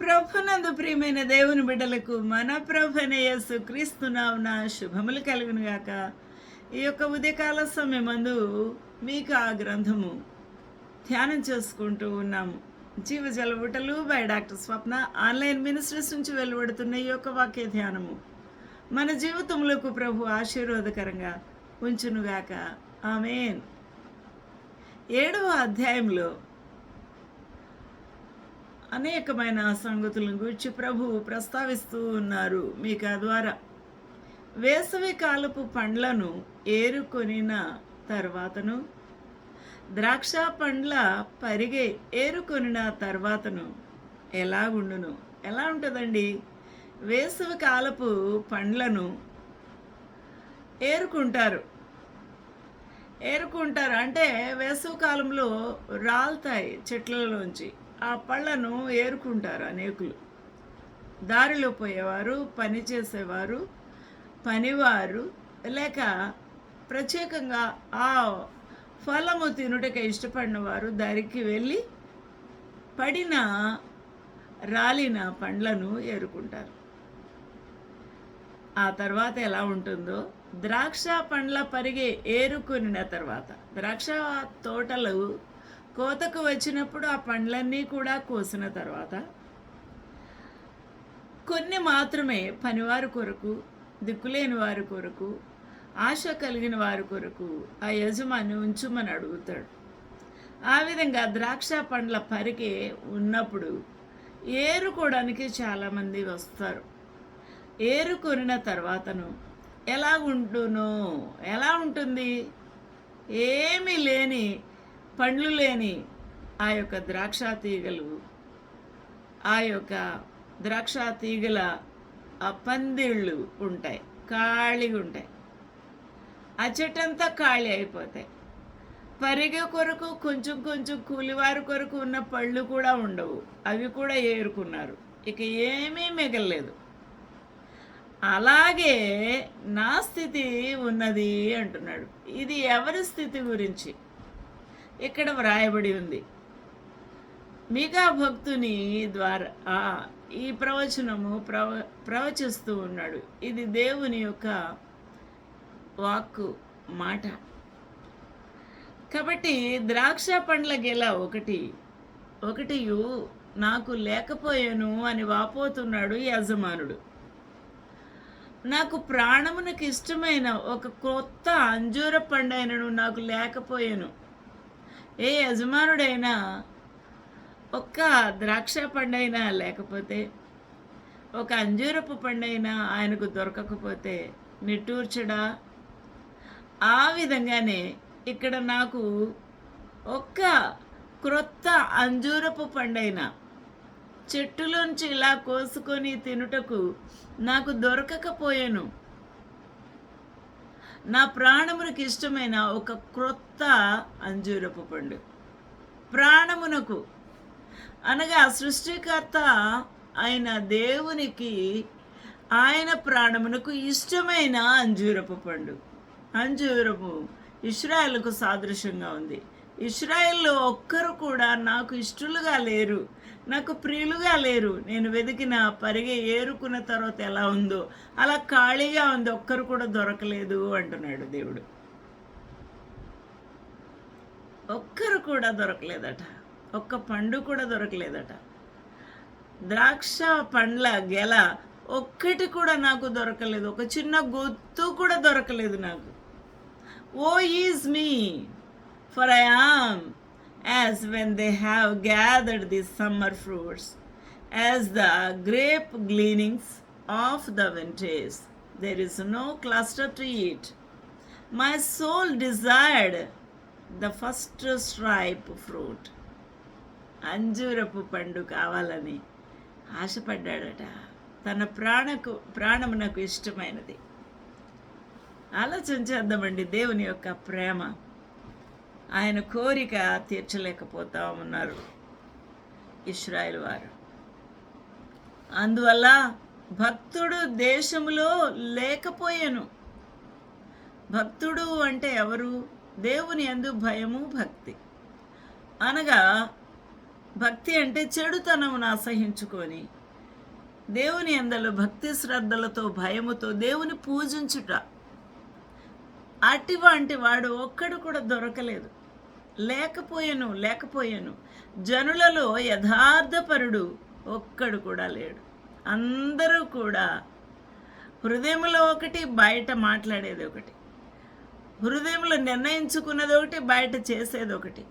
ప్రభునందు ప్రియమైన దేవుని బిడ్డలకు మన ప్రభున క్రీస్తునామున శుభములు కలుగును గాక ఈ యొక్క ఉదయకాల సమయమందు మీకు ఆ గ్రంథము ధ్యానం చేసుకుంటూ ఉన్నాము. జీవజల ఊటలు by doctor Swapna online ministries నుంచి వెలువడుతున్న ఈ యొక్క వాక్య ధ్యానము. మన జీవితంలోకి ప్రభు ఆశీర్వాదకరంగా ఉంచునుగాక. ఆమెన్. ఏడవ అధ్యాయంలో అనేకమైన సంగతులను గురించి ప్రభువు ప్రస్తావిస్తూ ఉన్నారు మీకు ద్వారా. వేసవి కాలపు పండ్లను ఏరుకొనిన తర్వాతను ద్రాక్ష పండ్ల పరిగే ఏరుకొనిన తర్వాతను ఎలాగుండును ఎలా ఉంటుందండి? వేసవి కాలపు పండ్లను ఏరుకుంటారు. ఏరుకుంటారు అంటే వేసవి కాలంలో రాలుతాయి చెట్లలోంచి. ఆ పళ్ళను ఏరుకుంటారు అనేకులు. దారిలో పోయేవారు పని చేసేవారు పనివారు లేక ప్రత్యేకంగా ఆ ఫలము తినుటకి ఇష్టపడిన వారు దారికి వెళ్ళి పడిన రాలిన పండ్లను ఏరుకుంటారు. ఆ తర్వాత ఎలా ఉంటుందో ద్రాక్ష పండ్ల పరిగే ఏరుకొనిన తర్వాత ద్రాక్ష తోటలు కోతకు వచ్చినప్పుడు ఆ పండ్లన్నీ కూడా కోసిన తర్వాత కొన్ని మాత్రమే పనివారి కొరకు దిక్కులేని వారి కొరకు ఆశ కలిగిన వారి కొరకు ఆ యజమాని ఉంచుమని అడుగుతాడు. ఆ విధంగా ద్రాక్ష పండ్ల పరికే ఉన్నప్పుడు ఏరుకోవడానికి చాలామంది వస్తారు. ఏరుకొనిన తర్వాతను ఎలా ఉంటును? ఎలా ఉంటుంది? ఏమీ లేని పండ్లు లేని ఆ యొక్క ద్రాక్ష తీగలు ఆ యొక్క ద్రాక్ష తీగల ఆ పందిళ్ళు ఉంటాయి ఖాళీగా ఉంటాయి. ఆ చెట్టంతా ఖాళీ అయిపోతాయి. పరిగె కొరకు కొంచెం కొంచెం కూలివారి కొరకు ఉన్న పళ్ళు కూడా ఉండవు. అవి కూడా ఏరుకున్నారు. ఇక ఏమీ మిగలలేదు. అలాగే నా స్థితి ఉన్నది అంటున్నాడు. ఇది ఎవరి స్థితి గురించి? ఇక్కడ వ్రాయబడి ఉంది. మిగా భక్తుని ద్వారా ఈ ప్రవచనము ప్రవ ప్రవచిస్తూ ఉన్నాడు. ఇది దేవుని యొక్క వాక్కు మాట. కాబట్టి ద్రాక్ష పండ్ల గెల ఒకటి ఒకటియు నాకు లేకపోయాను అని వాపోతున్నాడు యజమానుడు. నాకు ప్రాణమునకు ఇష్టమైన ఒక కొత్త అంజూర పండైనను నాకు లేకపోయాను. ఏ యజమానుడైనా ఒక్క ద్రాక్ష పండైనా లేకపోతే ఒక అంజూరపు పండైనా ఆయనకు దొరకకపోతే నిట్టూర్చడా? ఆ విధంగానే ఇక్కడ నాకు ఒక్క క్రొత్త అంజూరపు పండైనా చెట్టులోంచి ఇలా కోసుకొని తినుటకు నాకు దొరకకపోయాను. నా ప్రాణమునకు ఇష్టమైన ఒక క్రొత్త అంజూరపు పండు. ప్రాణమునకు. అనగా సృష్టికర్త అయిన దేవునికి ఆయన ప్రాణమునకు ఇష్టమైన అంజూరపు పండు. అంజూరపు ఇస్రాయల్కు సాదృశ్యంగా ఉంది. ఇస్రాయల్లో ఒక్కరు కూడా నాకు ఇష్టలుగా లేరు. నాకు ప్రియులుగా లేరు. నేను వెతికిన పరిగి ఏరుకున్న తర్వాత ఎలా ఉందో అలా ఖాళీగా ఉంది ఒక్కరు కూడా దొరకలేదు అంటున్నాడు దేవుడు. ఒక్కరు కూడా దొరకలేదట. ఒక్క పండు కూడా దొరకలేదట. ద్రాక్ష పండ్ల గెల ఒక్కటి కూడా నాకు దొరకలేదు. ఒక చిన్న గుత్తు కూడా దొరకలేదు నాకు. Woe is me for I am as when they have gathered the summer fruits as the grape gleanings of the vintage There is no cluster to eat. My soul desired the firstripe fruit అంజూరపు పండు కావాలని ఆశపడ్డాడట. తన ప్రాణకు ప్రాణమునకు ఇష్టమైనది. ఆలోచన చేద్దామండి దేవుని యొక్క ప్రేమ. ఆయన కోరిక తీర్చలేకపోతా ఉన్నారు ఇస్రాయల్ వారు. అందువల్ల భక్తుడు దేశములో లేకపోయాను. భక్తుడు అంటే ఎవరు? దేవుని ఎందు భయము భక్తి. అనగా భక్తి అంటే చెడుతనమును అసహించుకొని దేవుని అందలో భక్తి శ్రద్ధలతో భయముతో దేవుని పూజించుట. అటువంటి వాడు ఒక్కడు కూడా దొరకలేదు. లేకపోయాను లేకపోయాను. జనులలో యథార్థపరుడు ఒక్కడు కూడా లేడు. అందరూ కూడా హృదయంలో ఒకటి బయట మాట్లాడేది ఒకటి. హృదయంలో నిర్ణయించుకున్నది ఒకటి బయట చేసేది ఒకటి.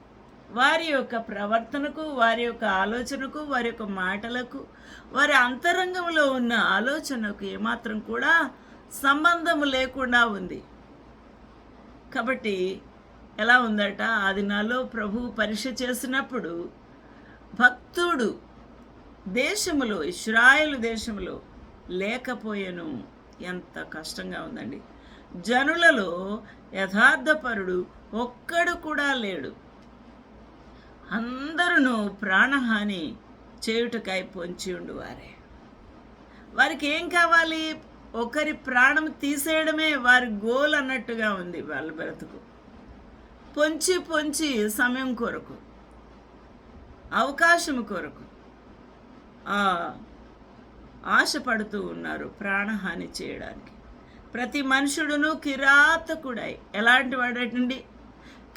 వారి యొక్క ప్రవర్తనకు వారి యొక్క ఆలోచనకు వారి యొక్క మాటలకు వారి అంతరంగంలో ఉన్న ఆలోచనకు ఏమాత్రం కూడా సంబంధము లేకుండా ఉంది. కాబట్టి ఎలా ఉందట? అది నాలో ప్రభు పరీక్ష చేసినప్పుడు భక్తుడు దేశములో ఇస్రాయలు దేశములో లేకపోయాను. ఎంత కష్టంగా ఉందండి. జనులలో యథార్థపరుడు ఒక్కడు కూడా లేడు. అందరూ ప్రాణహాని చేయుటకై పొంచి ఉండువారే. వారికి ఏం కావాలి? ఒకరి ప్రాణం తీసేయడమే వారి గోల్ అన్నట్టుగా ఉంది వాళ్ళ బ్రతుకు. పొంచి పొంచి సమయం కొరకు అవకాశం కొరకు ఆశపడుతూ ఉన్నారు ప్రాణహాని చేయడానికి. ప్రతి మనుషుడును కిరాతకుడై ఎలాంటి వాడటండి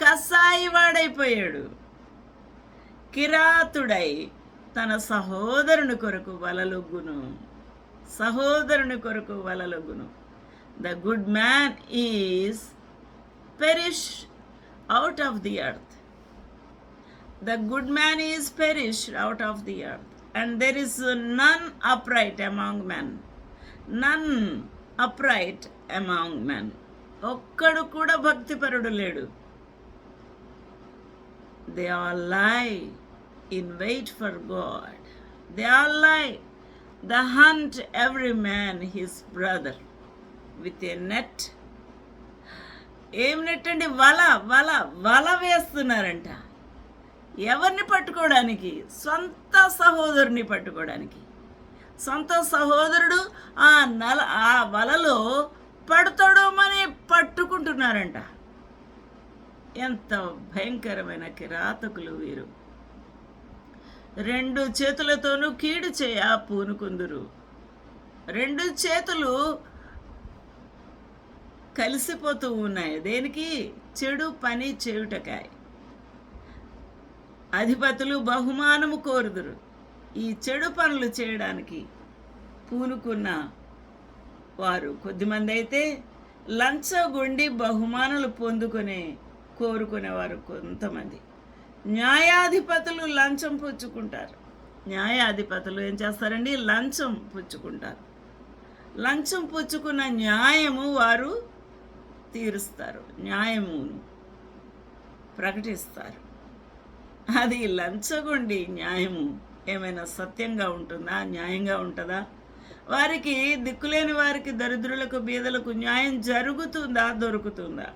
కసాయి వాడైపోయాడు కిరాతుడై తన సహోదరుని కొరకు వలలొగ్గును సహోదరుని కొరకు వలలొగ్గును. The good man is perish Out of the earth The good man is perished out of the earth, and there is none upright among men. None upright among men. ఒక్కడు కూడా భక్తిపరుడు లేడు they are lie in wait for God they are lie the hunt every man his brother with a net ఏం వల వల వల వేస్తున్నారంట. ఎవరిని పట్టుకోవడానికి? సొంత సహోదరుని పట్టుకోవడానికి. సొంత సహోదరుడు ఆ నల ఆ వలలో పడతాడోమని పట్టుకుంటున్నారంట. ఎంత భయంకరమైన కిరాతకులు వీరు. రెండు చేతులతోనూ కీడు చేయ పూనుకుందురు. రెండు చేతులు కలిసిపోతూ ఉన్నాయి. దేనికి? చెడు పని చేయుటకాయ. అధిపతులు బహుమానము కోరుదురు. ఈ చెడు పనులు చేయడానికి పూనుకున్న వారు కొద్దిమంది అయితే లంచగొండి బహుమానాలు పొందుకునే కోరుకునేవారు కొంతమంది. న్యాయాధిపతులు లంచం పుచ్చుకుంటారు. న్యాయాధిపతులు ఏం చేస్తారండి? లంచం పుచ్చుకుంటారు. లంచం పుచ్చుకున్న న్యాయము వారు తీరుస్తారు న్యాయమును ప్రకటిస్తారు. అది లంచగొండి న్యాయము. ఏమైనా సత్యంగా ఉంటుందా? న్యాయంగా ఉంటుందా? వారికి దిక్కులేని వారికి దరిద్రులకు బీదలకు న్యాయం జరుగుతుందా? దొరుకుతుందా?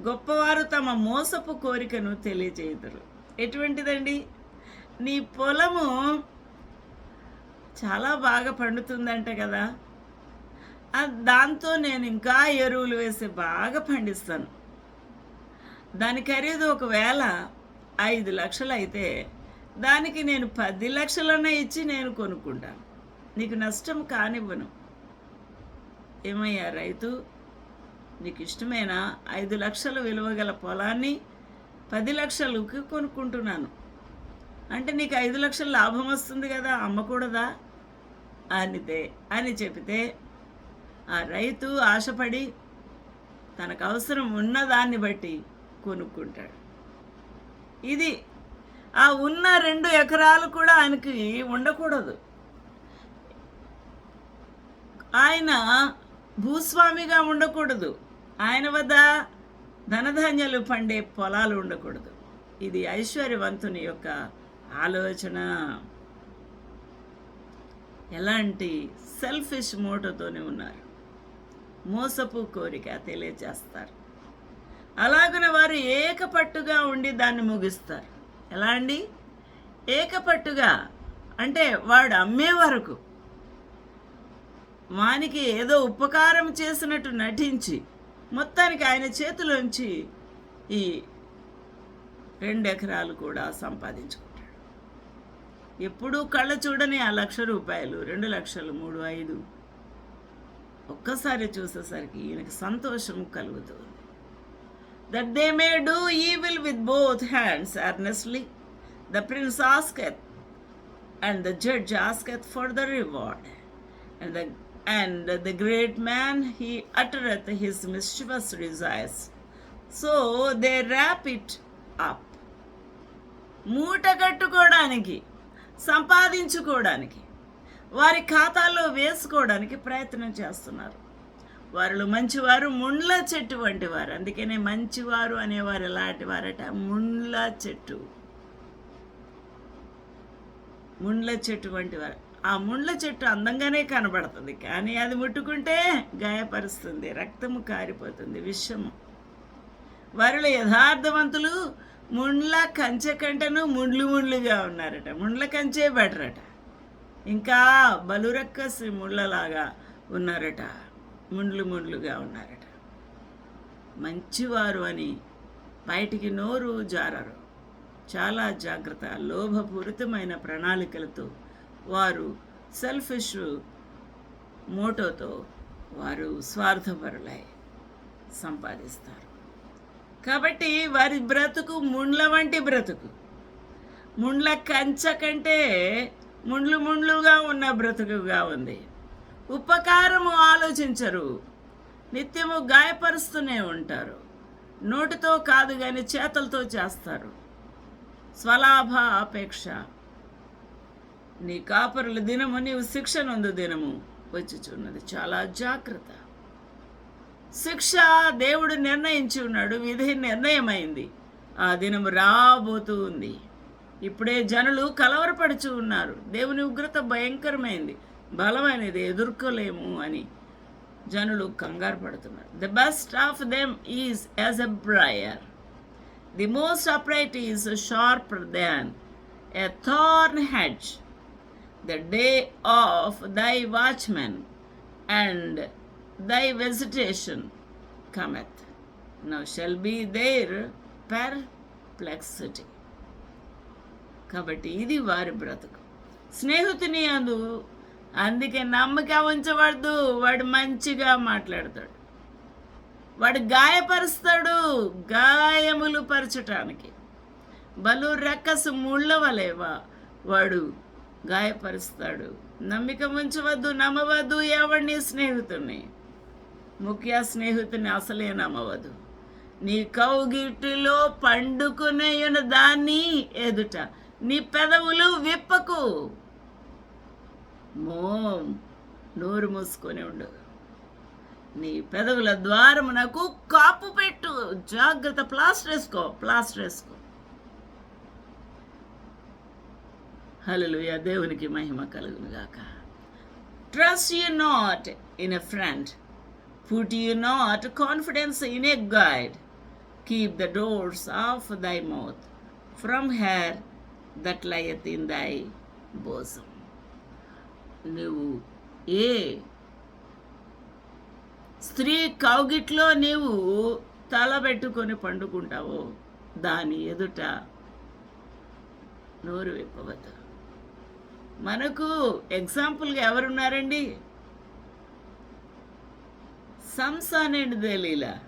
గొప్పవారు తమ మోసపు కోరికను తెలియజేయదురు. ఎటువంటిదండి? నీ పొలము చాలా బాగా పండుతుందంట కదా? దాంతో నేను ఇంకా ఎరువులు వేసి బాగా పండిస్తాను. దాని ఖరీదు ఒకవేళ ఐదు లక్షలు అయితే దానికి నేను పది లక్షలన్నా ఇచ్చి నేను కొనుక్కుంటాను. నీకు నష్టం కానివ్వను. ఏమయ్యా రైతు? నీకు ఇష్టమైన? ఐదు లక్షలు విలువగల పొలాన్ని పది లక్షలకి కొనుక్కుంటున్నాను. అంటే నీకు ఐదు లక్షల లాభం వస్తుంది కదా అమ్మకూడదా? అనితే అని చెబితే ఆ రైతు ఆశపడి తనకు అవసరం ఉన్నదాన్ని బట్టి కొనుక్కుంటాడు. ఇది ఆ ఉన్న రెండు ఎకరాలు కూడా ఆయనకి ఉండకూడదు. ఆయన భూస్వామిగా ఉండకూడదు. ఆయన వద్ద ధనధాన్యాలు పండే పొలాలు ఉండకూడదు. ఇది ఐశ్వర్యవంతుని యొక్క ఆలోచన. ఎలాంటి సెల్ఫిష్ మోటోతోనే ఉన్నారు. మోసపు కోరిక తెలియజేస్తారు. అలాగున వారు ఏకపట్టుగా ఉండి దాన్ని ముగిస్తారు. ఎలా అండి? ఏకపట్టుగా అంటే వాడు అమ్మే వరకు. వానికి ఏదో ఉపకారం చేసినట్టు నటించి మొత్తానికి ఆయన చేతిలోంచి ఈ రెండు ఎకరాలు కూడా సంపాదించుకుంటాడు. ఎప్పుడూ కళ్ళ చూడని ఆ లక్ష రూపాయలు రెండు లక్షలు మూడు ఐదు ఒక్కసారి చూసేసరికి ఈయనకి సంతోషం కలుగుతుంది. That they may do evil with both hands earnestly the prince asketh and the judge asketh for the reward and the and the great man he uttereth his mischievous desires so they wrap it up మూట కట్టుకోవడానికి సంపాదించుకోవడానికి. వారి ఖాతాలో వేసుకోవడానికి ప్రయత్నం చేస్తున్నారు. వారిలో మంచివారు ముండ్ల చెట్టు వంటి వారు అందుకనే మంచివారు అనేవారు ఎలాంటి వారట? ముండ్ల చెట్టు. ముండ్ల చెట్టు వంటి వారు ఆ ముండ్ల చెట్టు అందంగానే కనబడుతుంది. కానీ అది ముట్టుకుంటే గాయపరుస్తుంది. రక్తము కారిపోతుంది. విషము. వారిలో యథార్థవంతులు ముండ్ల కంచె కంటను ముండ్లు ముండ్లుగా ఉన్నారట. ముండ్ల కంచే బెటర్ అట ఇంకా బలురక్కసి ముళ్ళలాగా ఉన్నారట. ముండ్లు ముండ్లుగా ఉన్నారట. మంచివారు అని బయటికి నోరు జారరు. చాలా జాగ్రత్త లోభపూరితమైన ప్రణాళికలతో వారు సెల్ఫిష్ మోటోతో వారు స్వార్థపరులై సంపాదిస్తారు. కాబట్టి వారి బ్రతుకు ముండ్ల వంటి బ్రతుకు. ముండ్ల కంచ కంటే ముండ్లు ముండ్లుగా ఉన్న బ్రతుకుగా ఉంది. ఉపకారము ఆలోచించరు. నిత్యము గాయపరుస్తూనే ఉంటారు. నోటితో కాదు కానీ చేతలతో చేస్తారు. స్వలాభ అపేక్ష. నీ కాపరుల దినము నీవు శిక్ష నందు దినము వచ్చిచున్నది. చాలా జాగ్రత్త. శిక్ష దేవుడు నిర్ణయించి ఉన్నాడు. విధి నిర్ణయమైంది. ఆ దినం రాబోతూ ఉంది. ఇప్పుడే జనులు కలవరపడుచు ఉన్నారు. దేవుని ఉగ్రత భయంకరమైంది. బలమైనది ఎదుర్కోలేము అని జనులు కంగారు పడుతున్నారు. The best of them is as a brier the most upright is sharp than a thorn hedge the day of thy watchmen and thy visitation cometh now shall be their perplexity కాబట్టి ఇది వారి బ్రతుకు. స్నేహితుని అందు అందుకే నమ్మక ఉంచవద్దు. వాడు మంచిగా మాట్లాడతాడు. వాడు గాయపరుస్తాడు గాయములు పరచటానికి. బలు రెక్కసు ముళ్ళ వలేవా వాడు గాయపరుస్తాడు. నమ్మిక ఉంచవద్దు నమ్మవద్దు ఎవడిని స్నేహితుని ముఖ్య స్నేహితుని అసలే నమ్మవద్దు. నీ కౌగిటిలో పండుకునే దాన్ని ఎదుట నీ పెదవులు విప్పకు. మో నోరు మూసుకొని ఉండు. నీ పెదవుల ద్వారమునకు కాపు పెట్టు. జాగ్రత్త ప్లాస్టర్ వేసుకో ప్లాస్టర్ వేసుకో. హల్లెలూయా దేవునికి మహిమ కలుగును గాక. Trust you not in a friend put you not confidence in a guide keep the doors of thy mouth from her that lie lieth bosom. నువ్వు ఏ స్త్రీ కౌగిట్లో నీవు తల పెట్టుకొని పండుకుంటావో దాని ఎదుట నోరు విప్పవద్దు. మనకు ఎగ్జాంపుల్గా ఎవరున్నారండి? సంసానేడు దలీలా.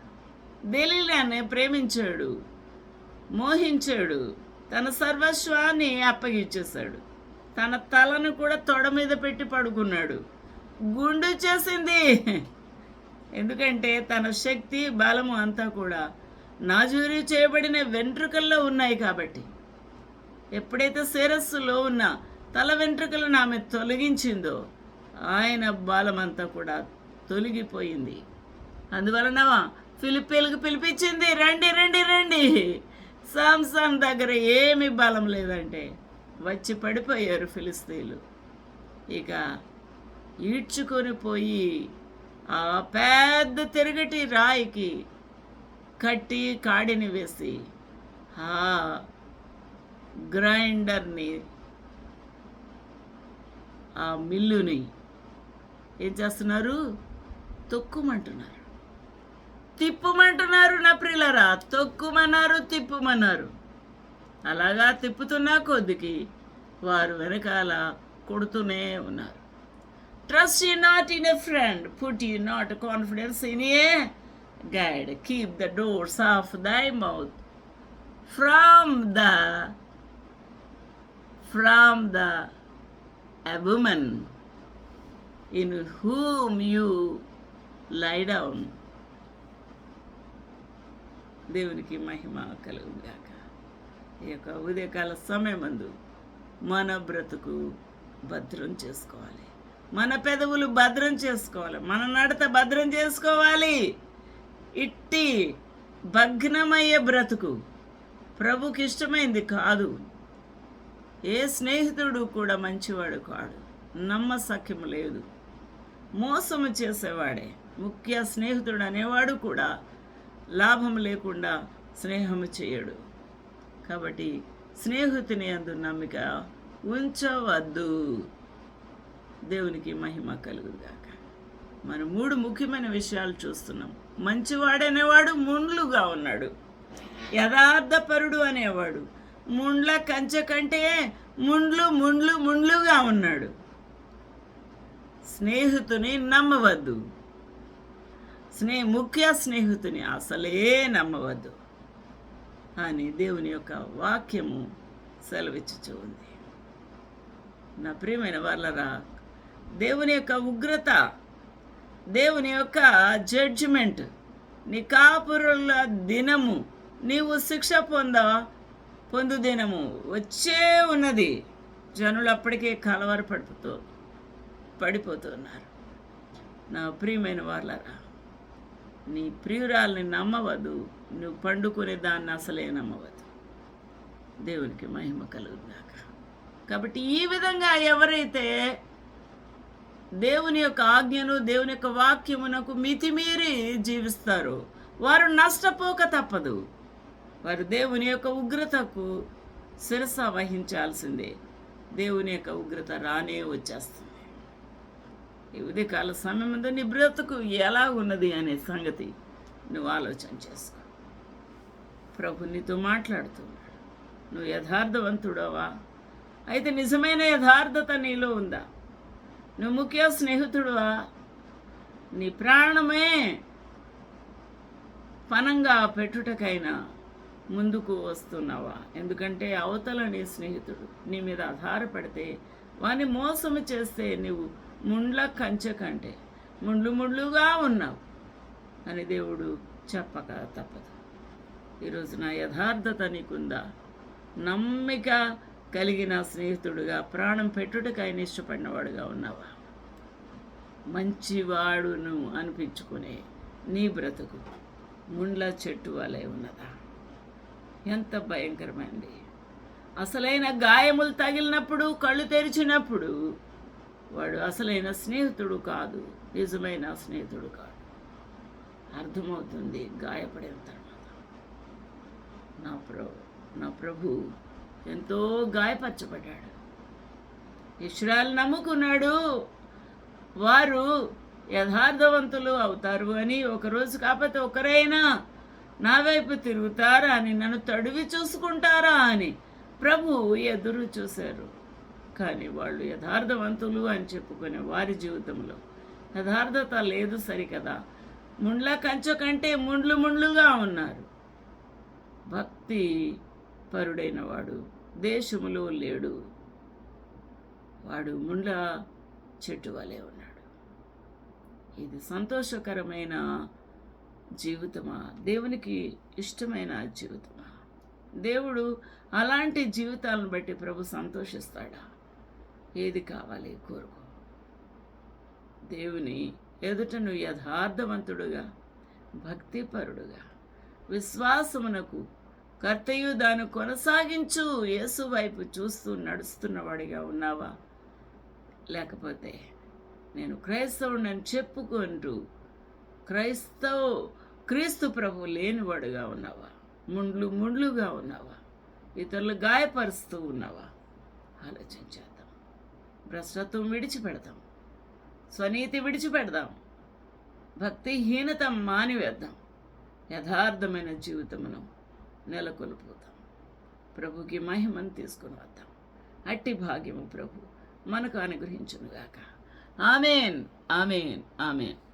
దలీలానే ప్రేమించాడు మోహించాడు తన సర్వస్వాన్ని అప్పగించేశాడు. తన తలను కూడా తొడ మీద పెట్టి పడుకున్నాడు. గుండు చేసింది. ఎందుకంటే తన శక్తి బలము అంతా కూడా నాజూరి చేయబడిన వెంట్రుకల్లో ఉన్నాయి కాబట్టి. ఎప్పుడైతే శిరస్సులో ఉన్న తల వెంట్రుకలను ఆమె తొలగించిందో ఆయన బలమంతా కూడా తొలగిపోయింది. అందువలన ఫిలిపీలకు పిలిపించింది. రండి రండి రండి. సాంసన్ దగ్గర ఏమి బలం లేదంటే వచ్చి పడిపోయారు ఫిలిస్తీన్లు. ఇక ఈడ్చుకొని పోయి ఆ పెద్ద తిరగటి రాయికి కట్టి కాడిని వేసి ఆ గ్రైండర్ని ఆ మిల్లుని ఏం చేస్తున్నారు? తొక్కుమంటున్నారు. తిప్పుమంటున్నారు నా ప్రిలరా తొక్కుమన్నారు తిప్పుమన్నారు. అలాగా తిప్పుతున్నా కొద్దికి వారు వెనకాల కొడుతూనే ఉన్నారు. Trust you not in a friend put you not confidence in a guide keep the doors of thy mouth from the from the a woman in whom you lie down. దేవునికి మహిమ కలుగుగాక ఈ యొక్క ఉదయకాల సమయమందు మన బ్రతుకు భద్రం చేసుకోవాలి. మన పెదవులు భద్రం చేసుకోవాలి. మన నడత భద్రం చేసుకోవాలి. ఇట్టి భగ్నమయ్యే బ్రతుకు ప్రభుకి ఇష్టమైంది కాదు. ఏ స్నేహితుడు కూడా మంచివాడు కాడు. నమ్మసఖ్యం లేదు. మోసము చేసేవాడే. ముఖ్య స్నేహితుడు అనేవాడు కూడా లాభం లేకుండా స్నేహము చేయడు. కాబట్టి స్నేహితుని అందు నమ్మిక ఉంచవద్దు. దేవునికి మహిమ కలుగుగాక మనం మూడు ముఖ్యమైన విషయాలు చూస్తున్నాం. మంచివాడనేవాడు ముండ్లుగా ఉన్నాడు. యథార్థపరుడు అనేవాడు. ముండ్ల కంచె కంటే ముండ్లు ముండ్లు ముండ్లుగా ఉన్నాడు. స్నేహితుని నమ్మవద్దు. స్నేహ ముఖ్య స్నేహితుని అసలే నమ్మవద్దు. అని దేవుని యొక్క వాక్యము సెలవిచ్చుచూ ఉంది. నా ప్రియమైన వాళ్ళరా దేవుని యొక్క ఉగ్రత దేవుని యొక్క జడ్జిమెంట్ నీ కాపురుల దినము నీవు శిక్ష పొంద పొందు దినము వచ్చే ఉన్నది. జనులు అప్పటికే కలవర పడిపోతూ పడిపోతున్నారు నా ప్రియమైన వాళ్ళరా నీ ప్రియురాల్ని నమ్మవద్దు. నువ్వు పండుకునే దాన్ని అసలే నమ్మవద్దు. దేవునికి మహిమ కలుగుదాక కాబట్టి ఈ విధంగా ఎవరైతే దేవుని యొక్క ఆజ్ఞను దేవుని యొక్క వాక్యమునకు మితిమీరి జీవిస్తారు వారు నష్టపోక తప్పదు. వారు దేవుని యొక్క ఉగ్రతకు శిరస వహించాల్సిందే. దేవుని యొక్క ఉగ్రత రానే వచ్చేస్తుంది. ఈ ఉదయకాల సమయం నీ బ్రతుకు ఎలా ఉన్నది అనే సంగతి నువ్వు ఆలోచన చేసుకో. ప్రభు నీతో మాట్లాడుతున్నాడు. నువ్వు యథార్థవంతుడవా? అయితే నిజమైన యథార్థత నీలో ఉందా? నువ్వు ముఖ్య స్నేహితుడువా? నీ ప్రాణమే పనంగా పెట్టుటకైనా ముందుకు వస్తున్నావా? ఎందుకంటే అవతల నీ స్నేహితుడు నీ మీద ఆధారపడితే వాని మోసము చేస్తే నువ్వు ముండ్ల కంచె కంటే ముండ్లు ముండ్లుగా ఉన్నావు అని దేవుడు చెప్పక తప్పదు. ఈరోజు నా యథార్థత నీకుందా? నమ్మిక కలిగిన స్నేహితుడుగా ప్రాణం పెట్టుటకు ఆయన ఇష్టపడినవాడుగా ఉన్నావా? మంచివాడును అనిపించుకునే నీ బ్రతుకు ముండ్ల చెట్టు వలె ఉన్నదా? ఎంత భయంకరమైంది అసలైన గాయములు తగిలినప్పుడు కళ్ళు తెరిచినప్పుడు వాడు అసలైన స్నేహితుడు కాదు నిజమైన స్నేహితుడు కాదు అర్థమవుతుంది గాయపడిన తర్వాత. నా ప్రభు నా ప్రభు ఎంతో గాయపరచబడ్డాడు. ఇష్రాలు నమ్ముకున్నాడు. వారు యథార్థవంతులు అవుతారు అని ఒకరోజు కాకపోతే ఒకరైనా నా వైపు తిరుగుతారా అని నన్ను తడివి చూసుకుంటారా అని ప్రభు ఎదురు చూశారు. కానీ వాళ్ళు యథార్థవంతులు అని చెప్పుకునే వారి జీవితంలో. యథార్థత లేదు సరికదా. ముండ్ల కంచె కంటే ముండ్లు ముండ్లుగా ఉన్నారు. భక్తి పరుడైన వాడు దేశములో లేడు. వాడు ముండ్ల చెట్టు వలె ఉన్నాడు. ఇది సంతోషకరమైన జీవితమా? దేవునికి ఇష్టమైన జీవితమా? దేవుడు అలాంటి జీవితాలను బట్టి ప్రభు సంతోషిస్తాడా? ఏది కావాలి కోరుకో. దేవుని ఎదుట నువ్వు యథార్థవంతుడుగా భక్తిపరుడుగా విశ్వాసమునకు కర్తయు దాన్ని కొనసాగించు. యేసు వైపు చూస్తూ నడుస్తున్నవాడిగా ఉన్నావా? లేకపోతే నేను క్రైస్తవుడని చెప్పుకుంటూ క్రైస్తవ క్రీస్తు ప్రభు లేనివాడుగా ఉన్నావా? ముండ్లు ముండ్లుగా ఉన్నావా? ఇతరులు గాయపరుస్తూ ఉన్నావా? ఆలోచించాలి. భ్రష్టత్వం విడిచిపెడదాం స్వనీతి విడిచిపెడదాం. భక్తిహీనత మానివేద్దాం. యథార్థమైన జీవితమును నెలకొల్పోతాం. ప్రభుకి మహిమను తీసుకుని వద్దాం. అట్టి భాగ్యము ప్రభు మనకు అనుగ్రహించునుగాక. ఆమెన్ ఆమెన్ ఆమెన్.